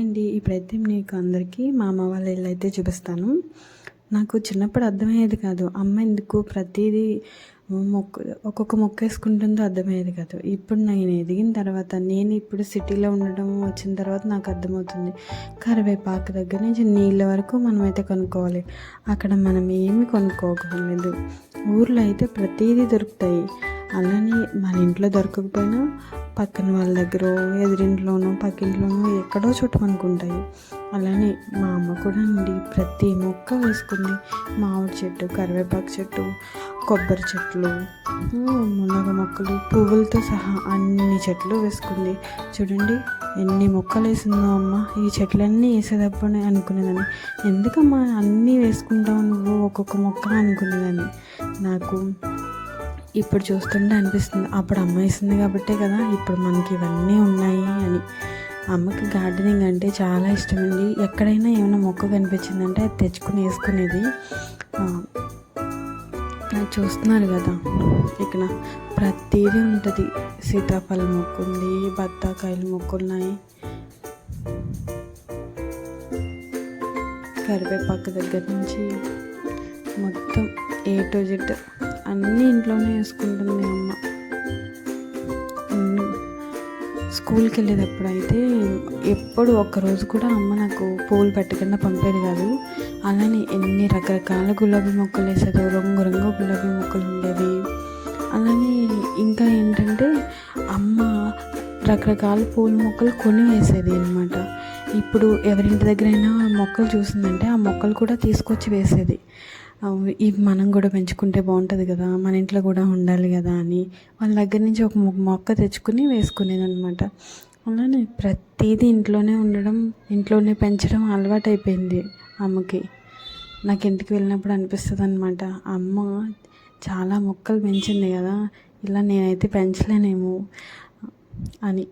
అండి. ఇప్పుడైతే మీకు అందరికీ మా అమ్మ వాళ్ళ ఇల్లు అయితే చూపిస్తాను. నాకు చిన్నప్పుడు అర్థమయ్యేది కాదు. అమ్మ ఎందుకు ప్రతిదీ మొక్క ఒక్కొక్క మొక్క వేసుకుంటుందో అర్థమయ్యేది కాదు. ఇప్పుడు నేను ఎదిగిన తర్వాత నేను ఇప్పుడు సిటీలో ఉండడం వచ్చిన తర్వాత నాకు అర్థమవుతుంది. కరివేపాకు దగ్గర నుంచి నీళ్ళ వరకు మనమైతే కొనుక్కోవాలి. అక్కడ మనం ఏమి కొనుక్కోకలేదు ఊర్లో అయితే ప్రతిదీ దొరుకుతాయి. అలానే మన ఇంట్లో దొరకకపోయినా పక్కన వాళ్ళ దగ్గర ఎదురింట్లోనో పక్కింట్లోనో ఎక్కడో చోట అలానే మా అమ్మ కూడా అండి ప్రతి మొక్క వేసుకుంది. మామిడి చెట్టు కరివేపాకు చెట్టు కొబ్బరి చెట్లు మునగ మొక్కలు పువ్వులతో సహా అన్ని చెట్లు వేసుకుంది. చూడండి ఎన్ని మొక్కలు వేసిందో అమ్మ. ఈ చెట్లన్నీ వేసేటప్పుడు అనుకునేదాన్ని. ఎందుకమ్మా అన్నీ వేసుకుంటావు నువ్వు ఒక్కొక్క మొక్క అనుకునేదాన్ని? నాకు ఇప్పుడు చూస్తుంటే అనిపిస్తుంది. అప్పుడు అమ్మ ఇస్తుంది కాబట్టే కదా ఇప్పుడు మనకి ఇవన్నీ ఉన్నాయి అని. అమ్మకి గార్డెనింగ్ అంటే చాలా ఇష్టం అండి ఎక్కడైనా ఏమైనా మొక్క కనిపించిందంటే అది తెచ్చుకుని వేసుకునేది. చూస్తున్నారు కదా ఇక్కడ ప్రతిదీ ఉంటుంది. సీతాఫలం మొక్క ఉంది బత్తాకాయలు మొక్క ఉన్నాయి. కరివేపాకు దగ్గర నుంచి మొత్తం ఏ టు జెడ్ అన్నీ ఇంట్లోనే వేసుకుంటుంది అమ్మ. స్కూల్కి వెళ్ళేటప్పుడు అయితే ఎప్పుడు ఒక్కరోజు కూడా అమ్మ నాకు పూలు పెట్టకుండా పంపేది కాదు. అలానే ఎన్ని రకరకాల గులాబీ మొక్కలు వేసేదో రంగు రంగు గులాబీ మొక్కలు ఉండేవి. అలానే ఇంకా ఏంటంటే అమ్మ రకరకాల పూల మొక్కలు కొని వేసేది అనమాట ఇప్పుడు ఎవరింటి దగ్గరైనా మొక్కలు చూసిందంటే ఆ మొక్కలు కూడా తీసుకొచ్చి వేసేది. ఇవి మనం కూడా పెంచుకుంటే బాగుంటుంది కదా మన ఇంట్లో కూడా ఉండాలి కదా అని వాళ్ళ దగ్గర నుంచి ఒక మొక్క తెచ్చుకుని వేసుకునేది అనమాట అలానే ప్రతిదీ ఇంట్లోనే ఉండడం ఇంట్లోనే పెంచడం అలవాటు అయిపోయింది అమ్మకి. నాకు ఇంటికి వెళ్ళినప్పుడు అనిపిస్తుంది అనమాట అమ్మ చాలా మొక్కలు పెంచింది కదా ఇలా నేనైతే పెంచలేనేమో అని.